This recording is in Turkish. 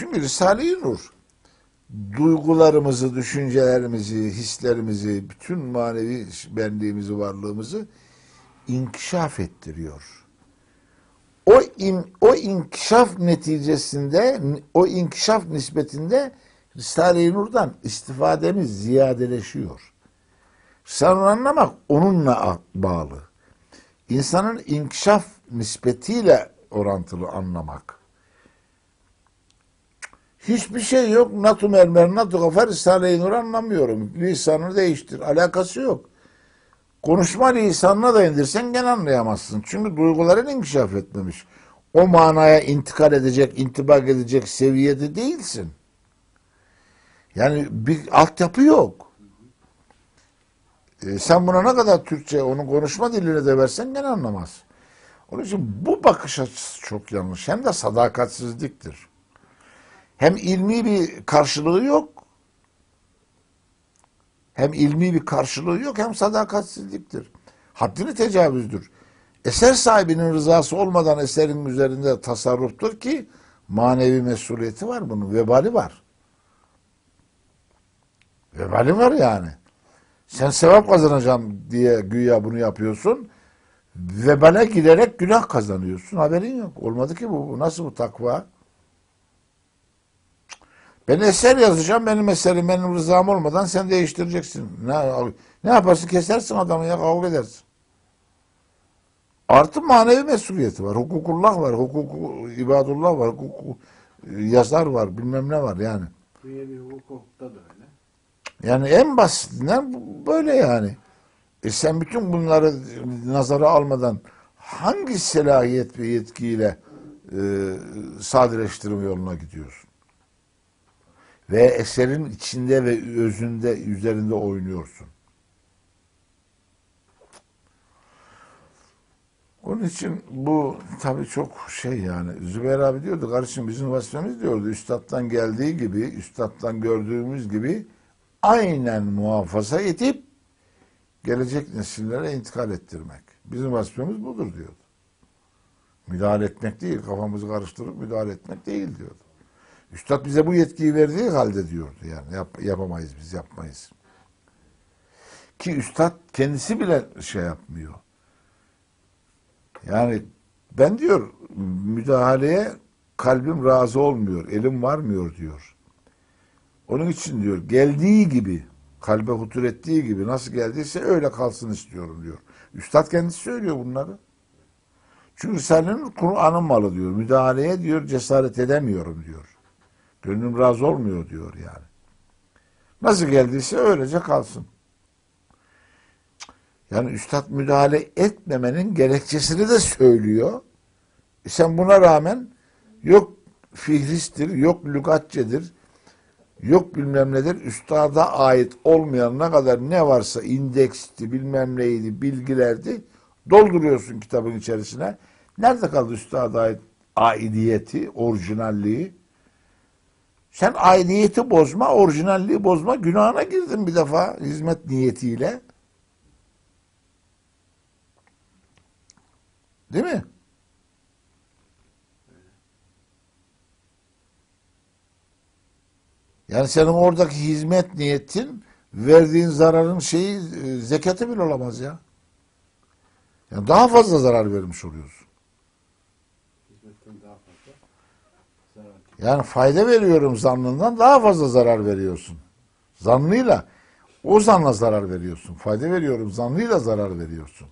Çünkü Risale-i Nur duygularımızı, düşüncelerimizi, hislerimizi, bütün manevi benliğimizi, varlığımızı inkişaf ettiriyor. O in, o inkişaf neticesinde, o inkişaf nispetinde Risale-i Nur'dan istifademiz ziyadeleşiyor. Sen anlamak onunla bağlı. İnsanın inkişaf nispetiyle orantılı anlamak. Hiçbir şey yok. Natu mermer, natu gafer, Risale-i Nur anlamıyorum. Lisanını değiştir. Alakası yok. Konuşma lisanına da indirsen gene anlayamazsın. Çünkü duyguların inkişaf etmemiş. O manaya intikal edecek, intibak edecek seviyede değilsin. Yani bir altyapı yok. E, sen buna ne kadar Türkçe, onun konuşma diline de versen gene anlamaz. Onun için bu bakış açısı çok yanlış. Hem de sadakatsizliktir. Hem ilmi bir karşılığı yok. Hem ilmi bir karşılığı yok hem sadakatsizliktir. Haddini tecavüzdür. Eser sahibinin rızası olmadan eserin üzerinde tasarruftur ki manevi mesuliyeti var bunun. Vebali var. Vebali var yani. Sen sevap kazanacağım diye güya bunu yapıyorsun. Vebale giderek günah kazanıyorsun. Haberin yok. Olmadı ki bu. Nasıl bu takva? Ben eser yazacağım. Benim eserim benim rızam olmadan sen değiştireceksin. Ne, ne yaparsın? Kesersin adamı ya kavga edersin. Artı manevi mesuliyeti var. Hukukullah var. Hukuku ibadullah var. Hukuku yazar var. Bilmem ne var yani. Dünyevi hukukta da öyle. Yani en basitinden böyle yani. E sen bütün bunları nazara almadan hangi selahiyet ve yetkiyle e, sadeleştirme yoluna gidiyorsun? Ve eserin içinde ve özünde, üzerinde oynuyorsun. Onun için bu tabii çok şey yani. Zübeyir abi diyordu, kardeşim bizim vazifemiz diyordu. Üstattan geldiği gibi, üstattan gördüğümüz gibi aynen muhafaza edip gelecek nesillere intikal ettirmek. Bizim vazifemiz budur diyordu. Müdahale etmek değil, kafamızı karıştırıp müdahale etmek değil diyordu. Üstad bize bu yetkiyi verdiği halde diyordu yani yap- yapamayız biz yapmayız. Ki üstad kendisi bile şey yapmıyor. Yani ben diyor müdahaleye kalbim razı olmuyor, elim varmıyor diyor. Onun için diyor geldiği gibi, kalbe hutur ettiği gibi nasıl geldiyse öyle kalsın istiyorum diyor. Üstad kendisi söylüyor bunları. Çünkü senin Kur'an'ın malı diyor. Müdahaleye diyor cesaret edemiyorum diyor. Gönlüm razı olmuyor diyor yani. Nasıl geldiyse öylece kalsın. Yani üstad müdahale etmemenin gerekçesini de söylüyor. E sen buna rağmen yok fihristir, yok lügatçedir, yok bilmem nedir. Üstada ait olmayan ne kadar ne varsa indeksti, bilmem neydi, bilgilerdi. Dolduruyorsun kitabın içerisine. Nerede kaldı üstada ait aidiyeti, orijinalliği? Sen aidiyeti bozma, orijinalliği bozma günahına girdin bir defa hizmet niyetiyle. Değil mi? Yani senin oradaki hizmet niyetin verdiğin zararın şeyi e, zekatı bile olamaz ya. Yani daha fazla zarar vermiş oluyorsun. Hizmetten daha fazla zarar görüyor. Yani fayda veriyorum zannından daha fazla zarar veriyorsun. Zannıyla o zanla zarar veriyorsun. Fayda veriyorum zannıyla zarar veriyorsun.